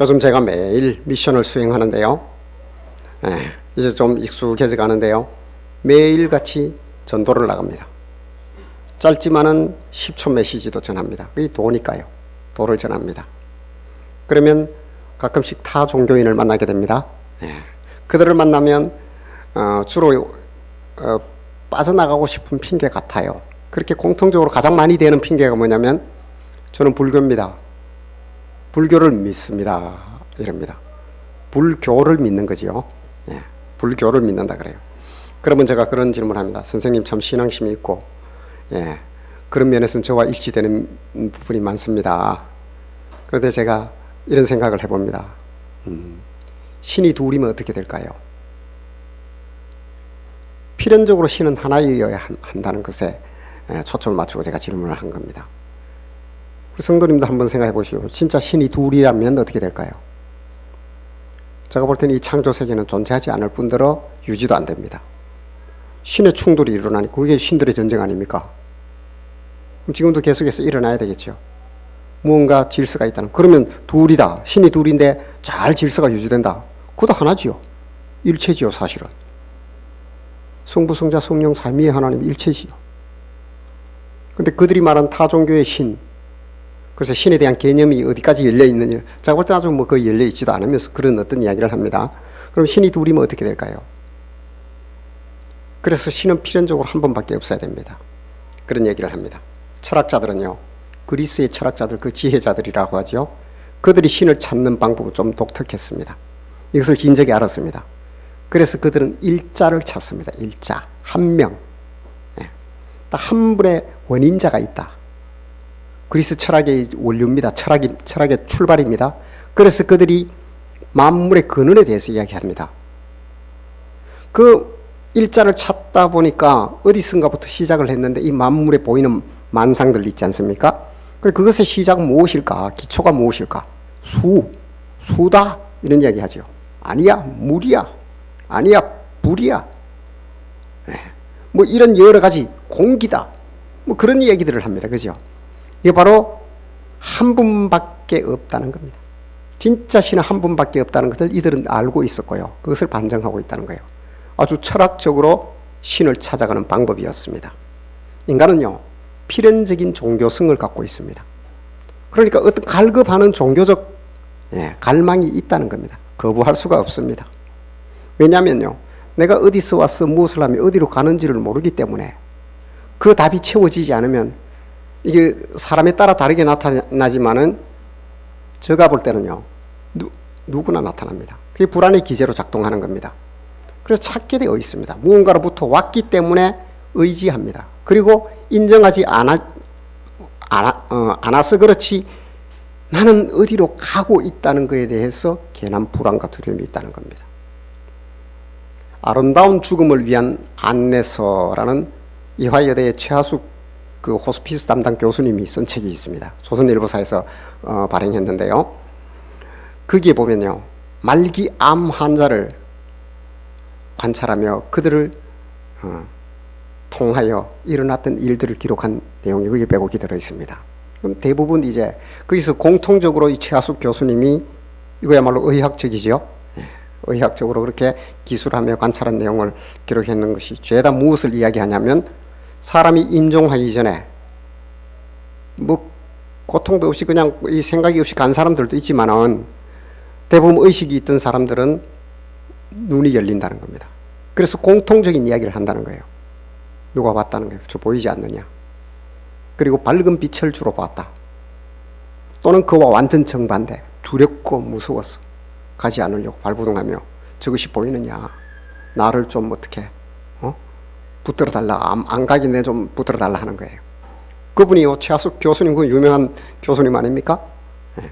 요즘 제가 매일 미션을 수행하는데요. 예, 이제 좀 익숙해져 가는데요. 매일같이 전도를 나갑니다. 짧지만은 10초 메시지도 전합니다. 그게 도니까요. 도를 전합니다. 그러면 가끔씩 타 종교인을 만나게 됩니다. 예, 그들을 만나면 어, 주로 어, 빠져나가고 싶은 핑계 같아요. 그렇게 공통적으로 가장 많이 되는 핑계가 뭐냐면 저는 불교입니다. 불교를 믿습니다. 이럽니다. 불교를 믿는 거지요. 예, 불교를 믿는다 그래요. 그러면 제가 그런 질문합니다. 선생님 참 신앙심이 있고, 예, 그런 면에서는 저와 일치되는 부분이 많습니다. 그런데 제가 이런 생각을 해봅니다. 음, 신이 둘이면 어떻게 될까요? 필연적으로 신은 하나이어야 한- 한다는 것에 예, 초점을 맞추고 제가 질문을 한 겁니다. 성도님도 한번 생각해 보시오. 진짜 신이 둘이라면 어떻게 될까요? 제가 볼 때는 이 창조 세계는 존재하지 않을 뿐더러 유지도 안 됩니다. 신의 충돌이 일어나니 그게 신들의 전쟁 아닙니까? 지금도 계속해서 일어나야 되겠죠. 무언가 질서가 있다는. 그러면 둘이다. 신이 둘인데 잘 질서가 유지된다. 그것도 하나지요. 일체지요, 사실은. 성부, 성자, 성령, 삼위의 하나님 일체지요. 근데 그들이 말한 타 종교의 신, 그래서 신에 대한 개념이 어디까지 열려 있느냐. 제가 볼때 아주 뭐 거의 열려 있지도 않으면서 그런 어떤 이야기를 합니다. 그럼 신이 둘이면 어떻게 될까요? 그래서 신은 필연적으로 한 번밖에 없어야 됩니다. 그런 얘기를 합니다. 철학자들은요, 그리스의 철학자들, 그 지혜자들이라고 하죠. 그들이 신을 찾는 방법은 좀 독특했습니다. 이것을 진작에 알았습니다. 그래서 그들은 일자를 찾습니다. 일자. 한 명. 예. 딱한 분의 원인자가 있다. 그리스 철학의 원류입니다. 철학이, 철학의 출발입니다. 그래서 그들이 만물의 근원에 대해서 이야기합니다. 그 일자를 찾다 보니까 어디선가부터 시작을 했는데 이 만물에 보이는 만상들 있지 않습니까? 그것의 시작은 무엇일까? 기초가 무엇일까? 수, 수다 이런 이야기 하죠. 아니야, 물이야. 아니야, 불이야. 예. 뭐 이런 여러 가지 공기다. 뭐 그런 얘기들을 합니다. 그죠? 이게 바로 한 분밖에 없다는 겁니다. 진짜 신은 한 분밖에 없다는 것을 이들은 알고 있었고요. 그것을 반증하고 있다는 거예요. 아주 철학적으로 신을 찾아가는 방법이었습니다. 인간은요, 필연적인 종교성을 갖고 있습니다. 그러니까 어떤 갈급하는 종교적 예, 갈망이 있다는 겁니다. 거부할 수가 없습니다. 왜냐하면요, 내가 어디서 와서 무엇을 하며 어디로 가는지를 모르기 때문에 그 답이 채워지지 않으면 이게 사람에 따라 다르게 나타나지만은 제가 볼 때는요 누, 누구나 나타납니다. 그게 불안의 기제로 작동하는 겁니다. 그래서 찾게 되어 있습니다. 무언가로부터 왔기 때문에 의지합니다. 그리고 인정하지 않아, 않아, 어, 않아서 그렇지 나는 어디로 가고 있다는 것에 대해서 괜한 불안과 두려움이 있다는 겁니다. 아름다운 죽음을 위한 안내서라는 이화여대의 최하숙 그 호스피스 담당 교수님이 쓴 책이 있습니다. 조선일보사에서 어, 발행했는데요. 거기에 보면요. 말기 암 환자를 관찰하며 그들을 어, 통하여 일어났던 일들을 기록한 내용이 거기에 빼곡히 들어 있습니다. 대부분 이제 거기서 공통적으로 이 최하숙 교수님이 이거야말로 의학적이지요. 예, 의학적으로 그렇게 기술하며 관찰한 내용을 기록했는 것이 죄다 무엇을 이야기하냐면 사람이 임종하기 전에 뭐 고통도 없이 그냥 이 생각이 없이 간 사람들도 있지만은 대부분 의식이 있던 사람들은 눈이 열린다는 겁니다. 그래서 공통적인 이야기를 한다는 거예요. 누가 봤다는 거예요. 저 보이지 않느냐. 그리고 밝은 빛을 주로 봤다. 또는 그와 완전 정반대. 두렵고 무서웠어. 가지 않으려고 발부동하며 저것이 보이느냐. 나를 좀 어떻게 어? 붙들어 달라. 안, 안 가기 내좀 붙들어 달라 하는 거예요. 그분이요 최하숙 교수님 그 유명한 교수님 아닙니까? 예.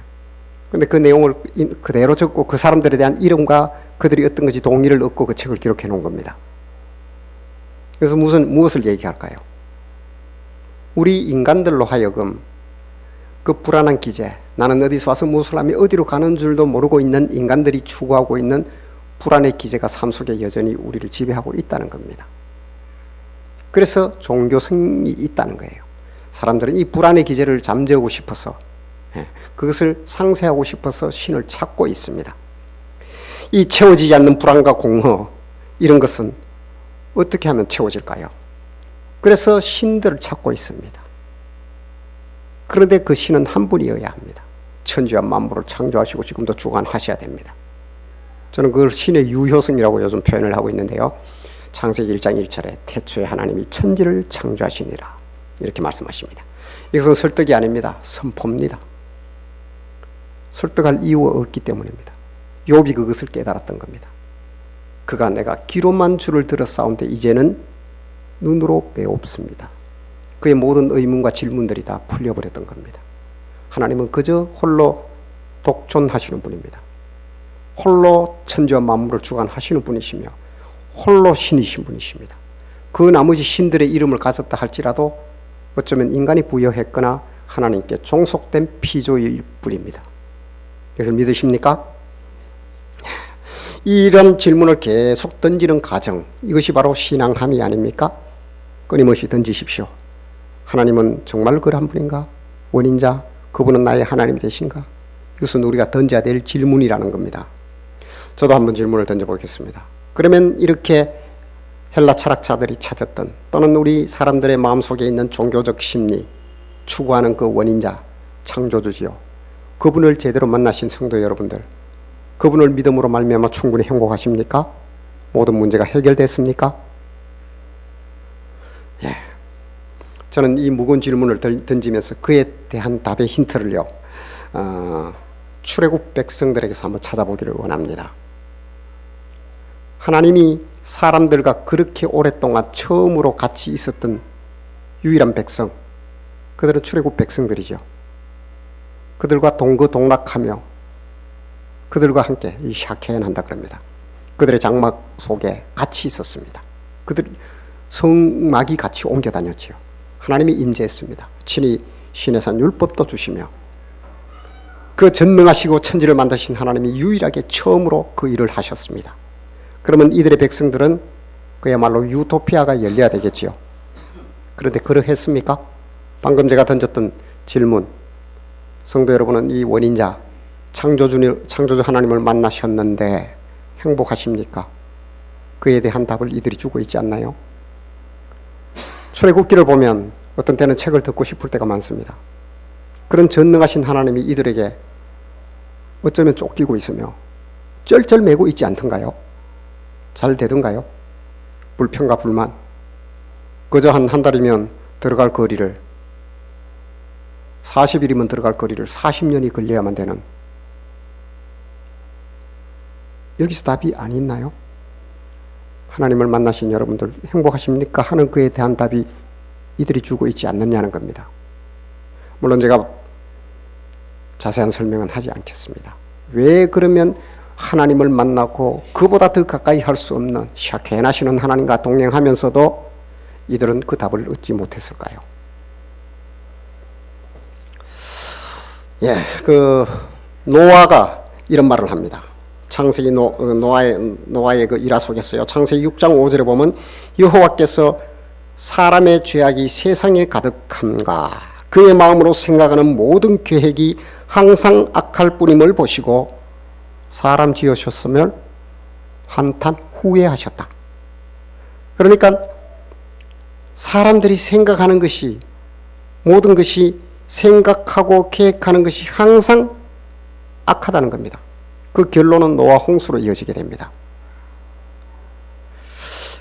근데 그 내용을 이- 그대로 적고 그 사람들에 대한 이름과 그들이 어떤 것이 동의를 얻고 그 책을 기록해 놓은 겁니다. 그래서 무슨 무엇을 얘기할까요? 우리 인간들로 하여금 그 불안한 기제, 나는 어디서 와서 무엇을 하며 어디로 가는 줄도 모르고 있는 인간들이 추구하고 있는 불안의 기제가 삶 속에 여전히 우리를 지배하고 있다는 겁니다. 그래서 종교성이 있다는 거예요. 사람들은 이 불안의 기제를 잠재우고 싶어서 예, 그것을 상쇄하고 싶어서 신을 찾고 있습니다. 이 채워지지 않는 불안과 공허 이런 것은 어떻게 하면 채워질까요? 그래서 신들을 찾고 있습니다. 그런데 그 신은 한 분이어야 합니다. 천지와 만물을 창조하시고 지금도 주관하셔야 됩니다. 저는 그걸 신의 유효성이라고 요즘 표현을 하고 있는데요. 창세기 1장 1절에 태초에 하나님이 천지를 창조하시니라 이렇게 말씀하십니다. 이것은 설득이 아닙니다. 선포입니다. 설득할 이유가 없기 때문입니다. 욥이 그것을 깨달았던 겁니다. 그가 내가 귀로만 주를 들어 싸운데 이제는 눈으로 배옵습니다. 그의 모든 의문과 질문들이 다 풀려버렸던 겁니다. 하나님은 그저 홀로 독존하시는 분입니다. 홀로 천지와 만물을 주관하시는 분이시며 홀로 신이신 분이십니다. 그 나머지 신들의 이름을 가졌다 할지라도 어쩌면 인간이 부여했거나 하나님께 종속된 피조일 뿐입니다. 이것을 믿으십니까? 이런 질문을 계속 던지는 과정, 이것이 바로 신앙함이 아닙니까? 끊임없이 던지십시오. 하나님은 정말 그러한 분인가? 원인자, 그분은 나의 하나님이 되신가? 이것은 우리가 던져야 될 질문이라는 겁니다. 저도 한번 질문을 던져보겠습니다. 그러면 이렇게 헬라 철학자들이 찾았던 또는 우리 사람들의 마음속에 있는 종교적 심리, 추구하는 그 원인자, 창조주지요. 그분을 제대로 만나신 성도 여러분들, 그분을 믿음으로 말미암아 충분히 행복하십니까? 모든 문제가 해결됐습니까? 예. 저는 이 무거운 질문을 던지면서 그에 대한 답의 힌트를요. 어, 출애굽 백성들에게서 한번 찾아보기를 원합니다. 하나님이 사람들과 그렇게 오랫동안 처음으로 같이 있었던 유일한 백성, 그들은 출애굽 백성들이죠. 그들과 동거동락하며 그들과 함께 이 샤케연한다 그럽니다. 그들의 장막 속에 같이 있었습니다. 그들 성막이 같이 옮겨 다녔지요. 하나님이 임재했습니다. 친히 신의 산 율법도 주시며 그 전능하시고 천지를 만드신 하나님이 유일하게 처음으로 그 일을 하셨습니다. 그러면 이들의 백성들은 그야말로 유토피아가 열려야 되겠지요. 그런데 그러했습니까? 방금 제가 던졌던 질문. 성도 여러분은 이 원인자 창조주 창조주 하나님을 만나셨는데 행복하십니까? 그에 대한 답을 이들이 주고 있지 않나요? 출애굽기를 보면 어떤 때는 책을 듣고 싶을 때가 많습니다. 그런 전능하신 하나님이 이들에게 어쩌면 쫓기고 있으며 쩔쩔매고 있지 않던가요? 잘 되던가요? 불평과 불만. 그저 한, 한 달이면 들어갈 거리를 40일이면 들어갈 거리를 40년이 걸려야만 되는 여기서 답이 안 있나요? 하나님을 만나신 여러분들 행복하십니까? 하는 그에 대한 답이 이들이 주고 있지 않느냐는 겁니다. 물론 제가 자세한 설명은 하지 않겠습니다. 왜 그러면 하나님을 만나고 그보다 더 가까이 할 수 없는 샤케나시는 하나님과 동행하면서도 이들은 그 답을 얻지 못했을까요? 예, 그 노아가 이런 말을 합니다. 창세기 노, 어, 노아의 노아의 그 일화 속에서요. 창세기 6장 5절에 보면 여호와께서 사람의 죄악이 세상에 가득함과 그의 마음으로 생각하는 모든 계획이 항상 악할 뿐임을 보시고 사람 지으셨으면 한탄 후회하셨다. 그러니까 사람들이 생각하는 것이 모든 것이 생각하고 계획하는 것이 항상 악하다는 겁니다. 그 결론은 노아 홍수로 이어지게 됩니다.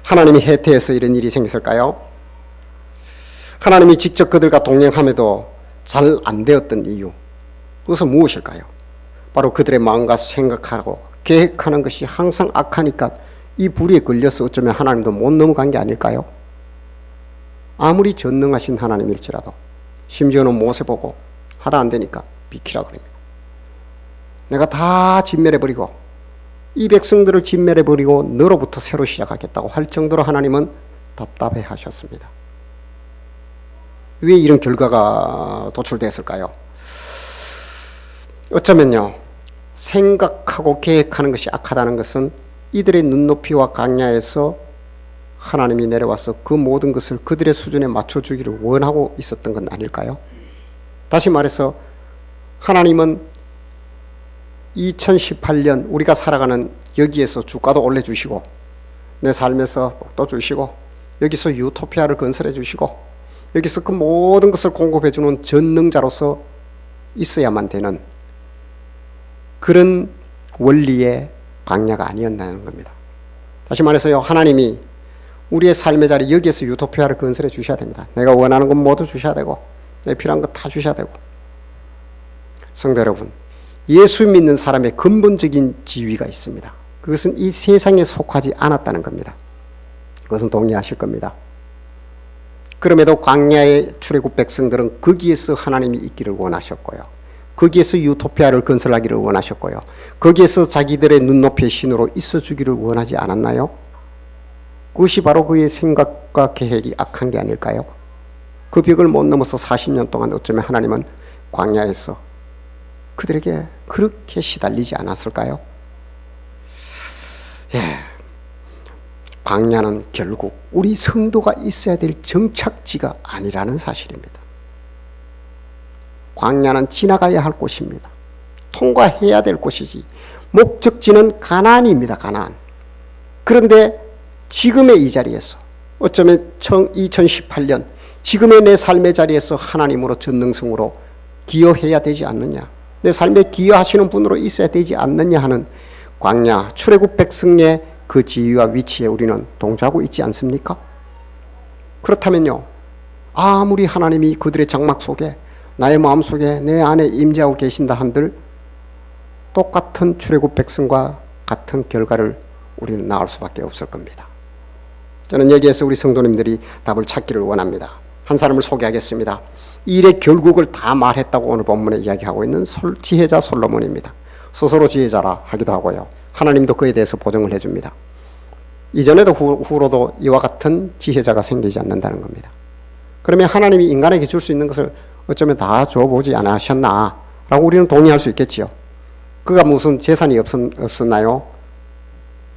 하나님이 해태해서 이런 일이 생겼을까요? 하나님이 직접 그들과 동행함에도 잘 안 되었던 이유. 그것은 무엇일까요? 바로 그들의 마음과 생각하고 계획하는 것이 항상 악하니까 이 불에 걸려서 어쩌면 하나님도 못 넘어간 게 아닐까요? 아무리 전능하신 하나님일지라도 심지어는 모세 보고 하다 안 되니까 비키라 그럽니다. 내가 다 진멸해 버리고 이 백성들을 진멸해 버리고 너로부터 새로 시작하겠다고 할 정도로 하나님은 답답해 하셨습니다. 왜 이런 결과가 도출됐을까요? 어쩌면요, 생각하고 계획하는 것이 악하다는 것은 이들의 눈높이와 강야에서 하나님이 내려와서 그 모든 것을 그들의 수준에 맞춰주기를 원하고 있었던 건 아닐까요? 다시 말해서 하나님은 2018년 우리가 살아가는 여기에서 주가도 올려주시고 내 삶에서 또 주시고 여기서 유토피아를 건설해 주시고 여기서 그 모든 것을 공급해 주는 전능자로서 있어야만 되는 그런 원리의 광야가 아니었다는 겁니다. 다시 말해서요, 하나님이 우리의 삶의 자리 여기에서 유토피아를 건설해 주셔야 됩니다. 내가 원하는 건 모두 주셔야 되고 내 필요한 거다 주셔야 되고 성도 여러분, 예수 믿는 사람의 근본적인 지위가 있습니다. 그것은 이 세상에 속하지 않았다는 겁니다. 그것은 동의하실 겁니다. 그럼에도 광야의 출애굽 백성들은 거기에서 하나님이 있기를 원하셨고요. 거기에서 유토피아를 건설하기를 원하셨고요. 거기에서 자기들의 눈높이의 신으로 있어 주기를 원하지 않았나요? 그것이 바로 그의 생각과 계획이 악한 게 아닐까요? 그 벽을 못 넘어서 40년 동안 어쩌면 하나님은 광야에서 그들에게 그렇게 시달리지 않았을까요? 예. 광야는 결국 우리 성도가 있어야 될 정착지가 아니라는 사실입니다. 광야는 지나가야 할 곳입니다. 통과해야 될 곳이지. 목적지는 가나안입니다. 가나안. 그런데 지금의 이 자리에서 어쩌면 2018년 지금의 내 삶의 자리에서 하나님으로 전능성으로 기여해야 되지 않느냐. 내 삶에 기여하시는 분으로 있어야 되지 않느냐 하는 광야 출애굽 백성의 그 지위와 위치에 우리는 동조하고 있지 않습니까? 그렇다면요. 아무리 하나님이 그들의 장막 속에 나의 마음 속에 내 안에 임재하고 계신다 한들 똑같은 출애굽 백성과 같은 결과를 우리는 낳을 수밖에 없을 겁니다. 저는 여기에서 우리 성도님들이 답을 찾기를 원합니다. 한 사람을 소개하겠습니다. 일의 결국을 다 말했다고 오늘 본문에 이야기하고 있는 솔, 지혜자 솔로몬입니다. 스스로 지혜자라 하기도 하고요. 하나님도 그에 대해서 보정을 해줍니다. 이전에도 후, 후로도 이와 같은 지혜자가 생기지 않는다는 겁니다. 그러면 하나님이 인간에게 줄 수 있는 것을 어쩌면 다 줘보지 않으셨나? 라고 우리는 동의할 수 있겠지요. 그가 무슨 재산이 없었, 없었나요?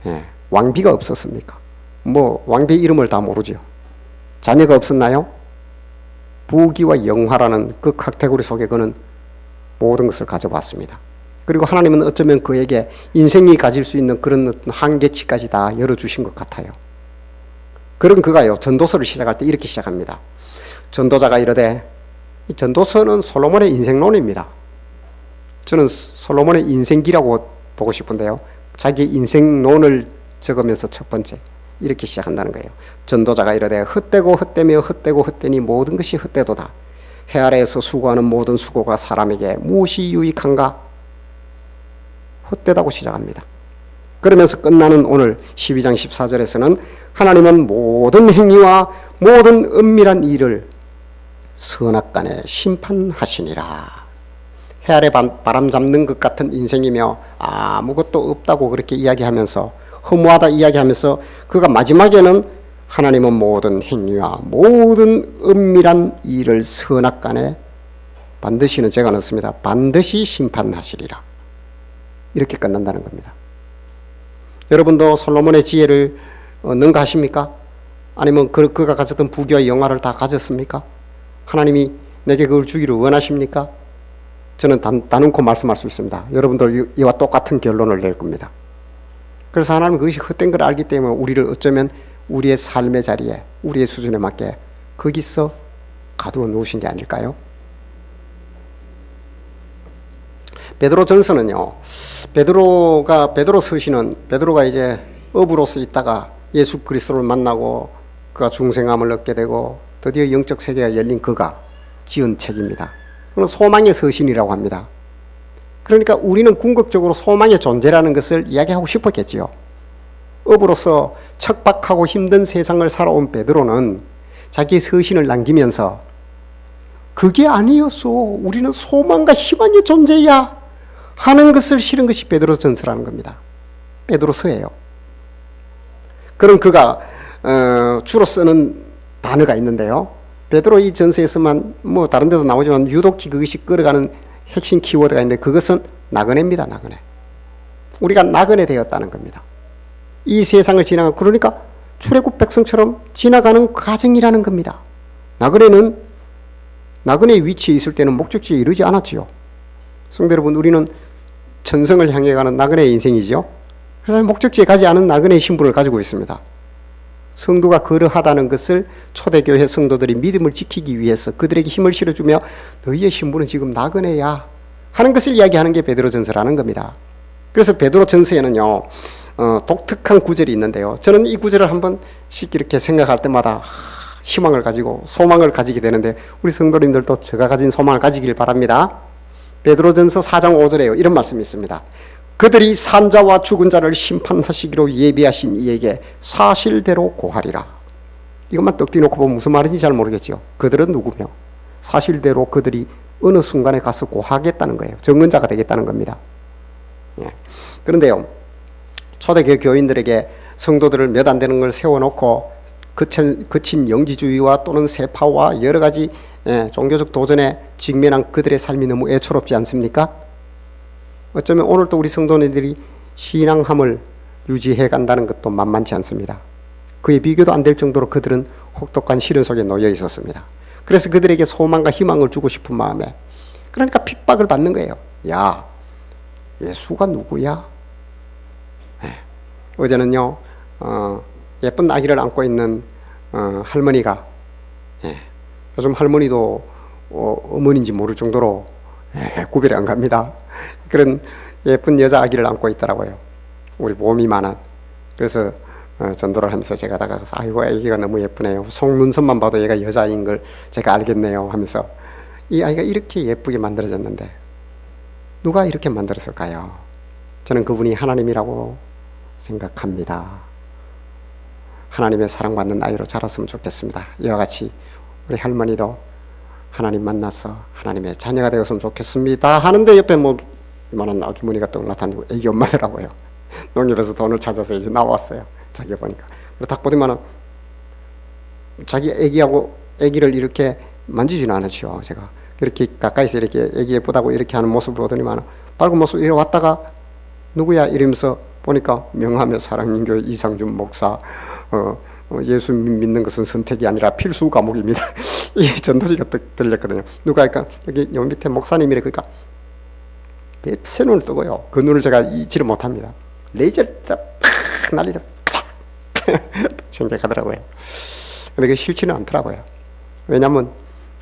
예, 왕비가 없었습니까? 뭐, 왕비 이름을 다 모르죠. 자녀가 없었나요? 부귀와 영화라는 그 카테고리 속에 그는 모든 것을 가져봤습니다. 그리고 하나님은 어쩌면 그에게 인생이 가질 수 있는 그런 한계치까지 다 열어주신 것 같아요. 그런 그가요, 전도서를 시작할 때 이렇게 시작합니다. 전도자가 이르되, 이 전도서는 솔로몬의 인생론입니다. 저는 솔로몬의 인생기라고 보고 싶은데요. 자기 인생론을 적으면서 첫 번째, 이렇게 시작한다는 거예요. 전도자가 이르되 헛되고 헛되며 헛되고 헛되니 모든 것이 헛되도다. 해 아래에서 수고하는 모든 수고가 사람에게 무엇이 유익한가? 헛되다고 시작합니다. 그러면서 끝나는 오늘 12장 14절에서는 하나님은 모든 행위와 모든 은밀한 일을 선악간에 심판하시니라. 해 아래 바람 잡는 것 같은 인생이며 아무것도 없다고 그렇게 이야기하면서 허무하다 이야기하면서 그가 마지막에는 하나님은 모든 행위와 모든 은밀한 일을 선악간에 반드시는 제가 넣습니다. 반드시 심판하시리라. 이렇게 끝난다는 겁니다. 여러분도 솔로몬의 지혜를 어, 능가하십니까? 아니면 그, 그가 가졌던 부귀와 영화를 다 가졌습니까? 하나님이 내게 그걸 주기를 원하십니까? 저는 단, 단언코 말씀할 수 있습니다. 여러분들 이와 똑같은 결론을 낼 겁니다. 그래서 하나님은 그것이 헛된 걸 알기 때문에 우리를 어쩌면 우리의 삶의 자리에 우리의 수준에 맞게 거기서 가두어 놓으신 게 아닐까요? 베드로 전서는요. 베드로가 베드로 서신은 베드로가 이제 어부로서 있다가 예수 그리스도를 만나고 그가 중생함을 얻게 되고 드디어 영적 세계가 열린 그가 지은 책입니다. 그건 소망의 서신이라고 합니다. 그러니까 우리는 궁극적으로 소망의 존재라는 것을 이야기하고 싶었겠지요. 업으로서 척박하고 힘든 세상을 살아온 베드로는 자기 서신을 남기면서 그게 아니었어. 우리는 소망과 희망의 존재야. 하는 것을 실은 것이 베드로 전서라는 겁니다. 베드로서예요. 그럼 그가 어, 주로 쓰는 단어가 있는데요. 베드로 이 전서에서만 뭐 다른 데도 나오지만 유독히 그것이 끌어가는 핵심 키워드가 있는데 그것은 나그네입니다. 나그네. 우리가 나그네 되었다는 겁니다. 이 세상을 지나가 그러니까 출애굽 백성처럼 지나가는 과정이라는 겁니다. 나그네는 나그네의 위치에 있을 때는 목적지에 이르지 않았지요. 성도 여러분, 우리는 전성을 향해 가는 나그네의 인생이죠. 그래서 목적지에 가지 않은 나그네의 신분을 가지고 있습니다. 성도가 그러하다는 것을 초대교회 성도들이 믿음을 지키기 위해서 그들에게 힘을 실어주며 너희의 신분은 지금 나그네야 하는 것을 이야기하는 게 베드로전서라는 겁니다. 그래서 베드로전서에는요 어, 독특한 구절이 있는데요. 저는 이 구절을 한 번 씩 이렇게 생각할 때마다 하, 희망을 가지고 소망을 가지게 되는데 우리 성도님들도 제가 가진 소망을 가지길 바랍니다. 베드로전서 4장 5절에요. 이런 말씀이 있습니다. 그들이 산자와 죽은 자를 심판하시기로 예비하신 이에게 사실대로 고하리라. 이것만 떡 뒤놓고 보면 무슨 말인지 잘 모르겠죠. 그들은 누구며 사실대로 그들이 어느 순간에 가서 고하겠다는 거예요. 정언자가 되겠다는 겁니다. 예. 그런데요, 초대교회 교인들에게 성도들을 몇 안 되는 걸 세워놓고 거친, 거친 영지주의와 또는 세파와 여러 가지 예, 종교적 도전에 직면한 그들의 삶이 너무 애처롭지 않습니까? 어쩌면 오늘도 우리 성도님들이 신앙함을 유지해 간다는 것도 만만치 않습니다. 그의 비교도 안 될 정도로 그들은 혹독한 시련 속에 놓여 있었습니다. 그래서 그들에게 소망과 희망을 주고 싶은 마음에 그러니까 핍박을 받는 거예요. 야, 예수가 누구야? 네. 어제는요, 어, 예쁜 아기를 안고 있는 어, 할머니가 예, 요즘 할머니도 어, 어머니인지 모를 정도로 예, 구별이 안 갑니다. 그런 예쁜 여자 아기를 안고 있더라고요. 우리 몸이 많은. 그래서 어, 전도를 하면서 제가 다가가서 아이고 아기가 너무 예쁘네요. 속눈썹만 봐도 얘가 여자인 걸 제가 알겠네요 하면서 이 아이가 이렇게 예쁘게 만들어졌는데 누가 이렇게 만들었을까요? 저는 그분이 하나님이라고 생각합니다. 하나님의 사랑받는 아이로 자랐으면 좋겠습니다. 이와 같이 우리 할머니도 하나님 만나서 하나님의 자녀가 되었으면 좋겠습니다. 하는데 옆에 뭐 이만한 아주머니가 또 나타나고 애기 엄마더라고요. 농협에서 돈을 찾아서 이제 나왔어요. 자기 보니까. 딱 보더만은 자기 애기하고 애기를 이렇게 만지지는 않았죠. 제가 이렇게 가까이서 이렇게 애기 예쁘다고 이렇게 하는 모습을 보더니만 밝은 모습 이래 왔다가 누구야 이러면서 보니까 명하며 사랑인교회 이상준 목사 어, 어, 예수 믿는 것은 선택이 아니라 필수 과목입니다. 이 전도지가 딱 들렸거든요. 누가 할까 여기 요 밑에 목사님이래 그러니까 새 눈을 뜨고요. 그 눈을 제가 잊지를 못합니다. 레이저를 팍 날리다 팍 생각하더라고요. 근데 그게 싫지는 않더라고요. 왜냐하면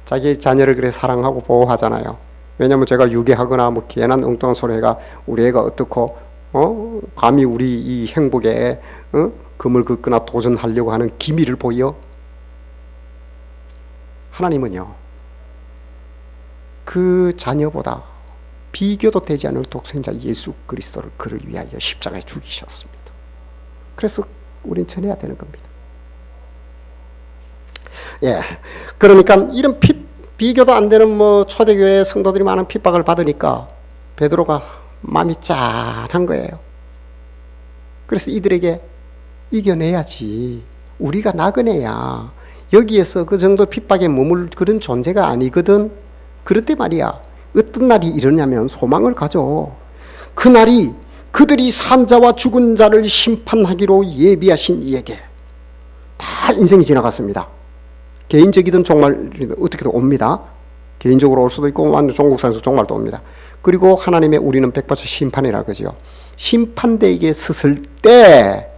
자기 자녀를 그래 사랑하고 보호하잖아요. 왜냐하면 제가 유괴하거나 뭐 괜한 엉뚱한 소리 해가 우리 애가 어떻고 어 감히 우리 이 행복에 어? 금을 긋거나 도전하려고 하는 기미를 보여 하나님은요 그 자녀보다 비교도 되지 않을 독생자 예수 그리스도를 그를 위하여 십자가에 죽이셨습니다. 그래서 우린 전해야 되는 겁니다. 예, 그러니까 이런 피, 비교도 안 되는 뭐 초대교회 성도들이 많은 핍박을 받으니까 베드로가 마음이 짠한 거예요. 그래서 이들에게 이겨내야지. 우리가 나그네야. 여기에서 그 정도 핍박에 머물 그런 존재가 아니거든. 그런데 말이야. 어떤 날이 이러냐면 소망을 가져. 그 날이 그들이 산자와 죽은 자를 심판하기로 예비하신 이에게 다 인생이 지나갔습니다. 개인적이든 정말 어떻게든 옵니다. 개인적으로 올 수도 있고 완전 종국산에서 정말도 옵니다. 그리고 하나님의 우리는 백보자 심판이라 그죠. 심판대에게 섰을 때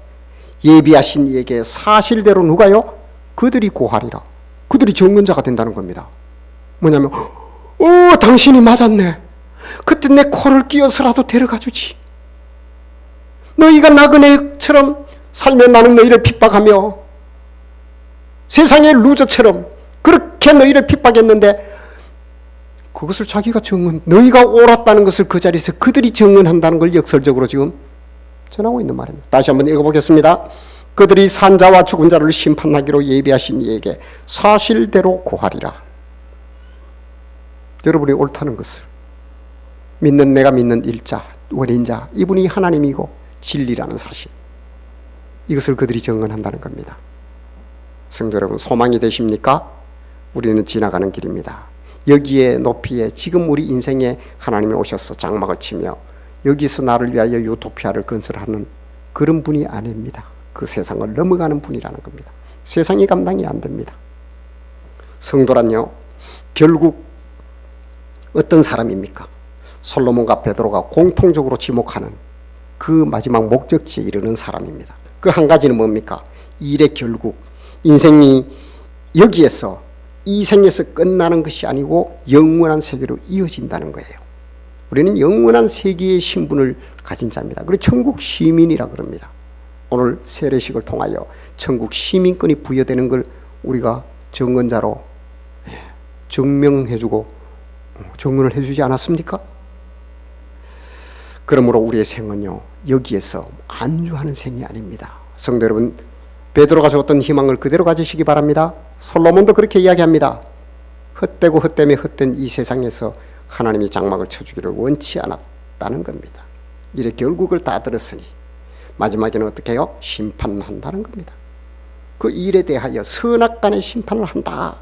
예비하신 이에게 사실대로 누가요? 그들이 고하리라. 그들이 정근자가 된다는 겁니다. 뭐냐면 어 당신이 맞았네. 그때 내 코를 끼어서라도 데려가 주지. 너희가 나그네처럼 살면 나는 너희를 핍박하며 세상의 루저처럼 그렇게 너희를 핍박했는데 그것을 자기가 정은 너희가 옳았다는 것을 그 자리에서 그들이 정은한다는 걸 역설적으로 지금 전하고 있는 말입니다. 다시 한번 읽어보겠습니다. 그들이 산자와 죽은 자를 심판하기로 예비하신 이에게 사실대로 고하리라. 여러분이 옳다는 것을 믿는 내가 믿는 일자, 원인자, 이분이 하나님이고 진리라는 사실. 이것을 그들이 정언한다는 겁니다. 성도 여러분, 소망이 되십니까? 우리는 지나가는 길입니다. 여기에 높이에 지금 우리 인생에 하나님이 오셔서 장막을 치며 여기서 나를 위하여 유토피아를 건설하는 그런 분이 아닙니다. 그 세상을 넘어가는 분이라는 겁니다. 세상이 감당이 안 됩니다. 성도란요, 결국 어떤 사람입니까? 솔로몬과 베드로가 공통적으로 지목하는 그 마지막 목적지에 이르는 사람입니다. 그 한 가지는 뭡니까? 일의 결국 인생이 여기에서 이 생에서 끝나는 것이 아니고 영원한 세계로 이어진다는 거예요. 우리는 영원한 세계의 신분을 가진 자입니다. 그리고 천국 시민이라 그럽니다. 오늘 세례식을 통하여 천국 시민권이 부여되는 걸 우리가 정언자로 예, 증명해주고 정언을 해주지 않았습니까? 그러므로 우리의 생은요 여기에서 안주하는 생이 아닙니다. 성도 여러분, 베드로가 주었던 희망을 그대로 가지시기 바랍니다. 솔로몬도 그렇게 이야기합니다. 헛되고 헛되며 헛된 이 세상에서 하나님이 장막을 쳐주기를 원치 않았다는 겁니다. 이래 결국을 다 들었으니 마지막에는 어떻게 해요? 심판한다는 겁니다. 그 일에 대하여 선악 간의 심판을 한다.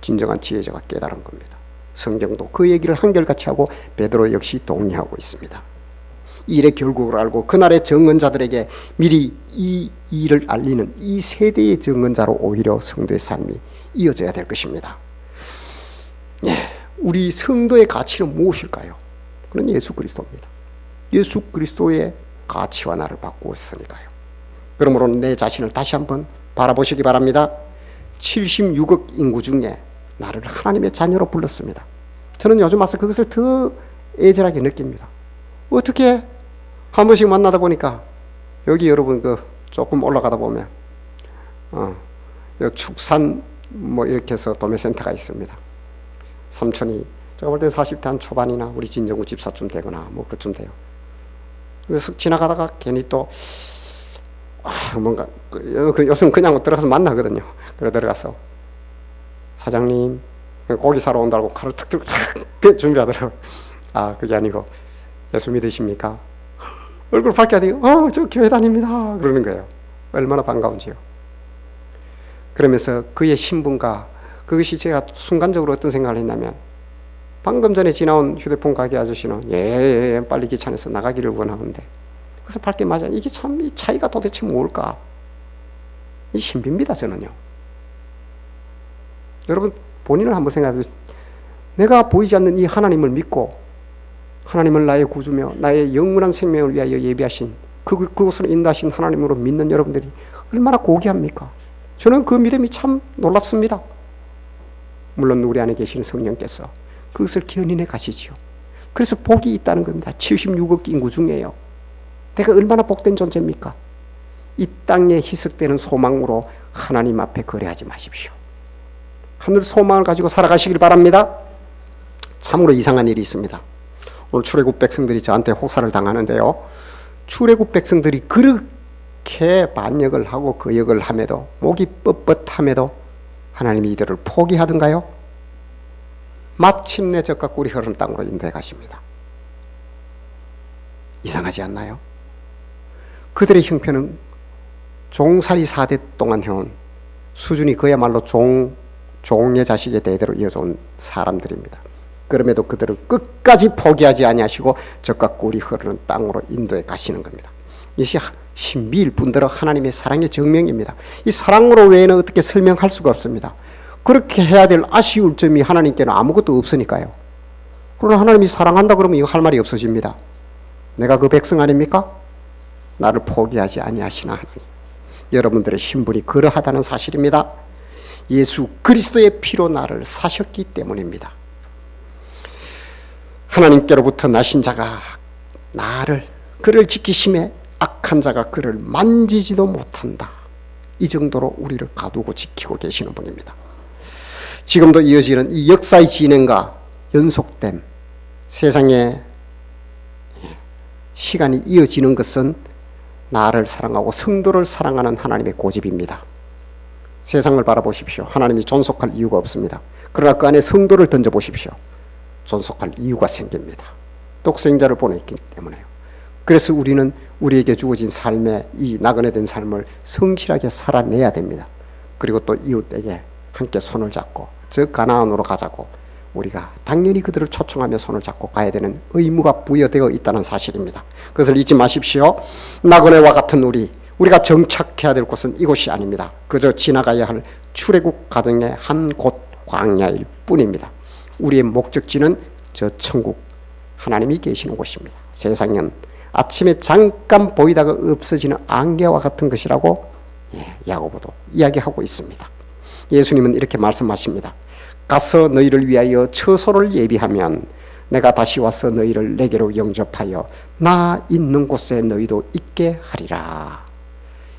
진정한 지혜자가 깨달은 겁니다. 성경도 그 얘기를 한결같이 하고 베드로 역시 동의하고 있습니다. 일의 결국을 알고 그날의 정언자들에게 미리 이 일을 알리는 이 세대의 정언자로 오히려 성도의 삶이 이어져야 될 것입니다. 예, 우리 성도의 가치는 무엇일까요? 그건 예수 그리스도입니다. 예수 그리스도의 가치와 나를 바꾸었으니까요. 그러므로 내 자신을 다시 한번 바라보시기 바랍니다. 76억 인구 중에 나를 하나님의 자녀로 불렀습니다. 저는 요즘 와서 그것을 더 애절하게 느낍니다. 어떻게 한 번씩 만나다 보니까 여기 여러분 그 조금 올라가다 보면 어, 축산 뭐 이렇게 해서 도매센터가 있습니다. 삼촌이 제가 볼 때 40대 한 초반이나 우리 진정구 집사쯤 되거나 뭐 그쯤 돼요. 그래서 지나가다가 괜히 또 아, 뭔가 그, 그 요즘 그냥 들어가서 만나거든요. 그래 들어가서 사장님 고기 사러 온다고 칼을 툭툭 준비하더라고. 아 그게 아니고 예수 믿으십니까? 얼굴 밝게 하더니 어저 교회 다닙니다 그러는 거예요. 얼마나 반가운지요. 그러면서 그의 신분과 그것이 제가 순간적으로 어떤 생각을 했냐면 방금 전에 지나온 휴대폰 가게 아저씨는 예, 예, 예 빨리 귀찮아서 나가기를 원하는데 그래서 밝게 맞아 이게 참 이 차이가 도대체 뭘까? 이 신비입니다 저는요. 여러분 본인을 한번 생각해 보세요. 내가 보이지 않는 이 하나님을 믿고 하나님을 나의 구주며 나의 영원한 생명을 위하여 예비하신 그, 그곳으로 인도하신 하나님으로 믿는 여러분들이 얼마나 고귀합니까? 저는 그 믿음이 참 놀랍습니다. 물론 우리 안에 계시는 성령께서 그것을 견인해 가시지요. 그래서 복이 있다는 겁니다. 76억 인구 중에요. 내가 얼마나 복된 존재입니까? 이 땅에 희석되는 소망으로 하나님 앞에 거래하지 마십시오. 하늘 소망을 가지고 살아가시길 바랍니다. 참으로 이상한 일이 있습니다. 오늘 출애굽 백성들이 저한테 호사를 당하는데요. 출애굽 백성들이 그렇게 반역을 하고 거역을 함에도 목이 뻣뻣함에도 하나님이 이들을 포기하던가요? 마침내 적과 꿀이 흐르는 땅으로 인도해 가십니다. 이상하지 않나요? 그들의 형편은 종살이 4대 동안 해온 수준이 그야말로 종, 종의 자식의 대대로 이어져 온 사람들입니다. 그럼에도 그들을 끝까지 포기하지 아니하시고 적과 꿀이 흐르는 땅으로 인도해 가시는 겁니다. 이것이 신비일 뿐더러 하나님의 사랑의 증명입니다. 이 사랑으로 외에는 어떻게 설명할 수가 없습니다. 그렇게 해야 될 아쉬울 점이 하나님께는 아무것도 없으니까요. 그러나 하나님이 사랑한다 그러면 이거 할 말이 없어집니다. 내가 그 백성 아닙니까? 나를 포기하지 아니하시나 하나님. 여러분들의 신분이 그러하다는 사실입니다. 예수 그리스도의 피로 나를 사셨기 때문입니다. 하나님께로부터 나신 자가 나를 그를 지키심에 악한 자가 그를 만지지도 못한다. 이 정도로 우리를 가두고 지키고 계시는 분입니다. 지금도 이어지는 이 역사의 진행과 연속된 세상의 시간이 이어지는 것은 나를 사랑하고 성도를 사랑하는 하나님의 고집입니다. 세상을 바라보십시오. 하나님이 존속할 이유가 없습니다. 그러나 그 안에 성도를 던져보십시오. 존속할 이유가 생깁니다. 독생자를 보냈기 때문에요. 그래서 우리는 우리에게 주어진 삶의 이 나그네 된 삶을 성실하게 살아내야 됩니다. 그리고 또 이웃에게 함께 손을 잡고 저 가나안으로 가자고 우리가 당연히 그들을 초청하며 손을 잡고 가야 되는 의무가 부여되어 있다는 사실입니다. 그것을 잊지 마십시오. 나그네와 같은 우리 우리가 정착해야 될 곳은 이곳이 아닙니다. 그저 지나가야 할 출애굽 가정의 한 곳 광야일 뿐입니다. 우리의 목적지는 저 천국 하나님이 계시는 곳입니다. 세상은 아침에 잠깐 보이다가 없어지는 안개와 같은 것이라고 예, 야고보도 이야기하고 있습니다. 예수님은 이렇게 말씀하십니다. 가서 너희를 위하여 처소를 예비하면 내가 다시 와서 너희를 내게로 영접하여 나 있는 곳에 너희도 있게 하리라.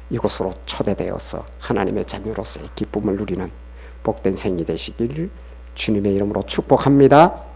이곳으로 초대되어서 하나님의 자녀로서의 기쁨을 누리는 복된 생이 되시길 주님의 이름으로 축복합니다.